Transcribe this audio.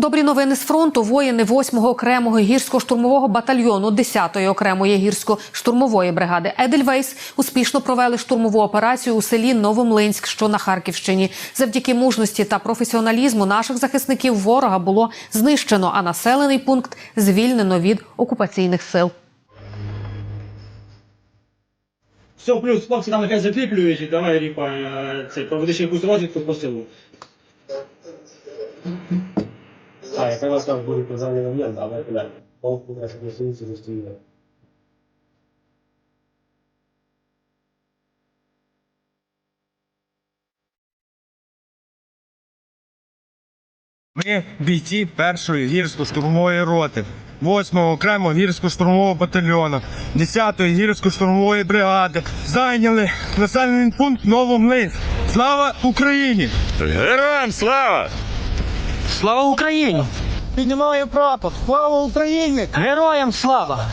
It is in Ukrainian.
Добрі новини з фронту. Воїни 8-го окремого гірсько-штурмового батальйону 10-ї окремої гірсько-штурмової бригади Едельвейс успішно провели штурмову операцію у селі Новомлинськ, що на Харківщині. Завдяки мужності та професіоналізму наших захисників ворога було знищено, а населений пункт звільнено від окупаційних сил. Все, плюс, хлопці там нехай закріплюють, давай ріпа, е, цей, проведеш якусь розвідку по селу. А, яка у вас там буде казання момент, але куди? Полку наша гостиниця зустріли. Ми бійці першої гірсько-штурмової роти, 8-го окремого гірсько-штурмового батальйону, 10-ї гірсько-штурмової бригади зайняли населений пункт Новомлинськ. Слава Україні! Героям слава! Слава Україні! Піднімаю прапор! Слава Україні! Героям слава!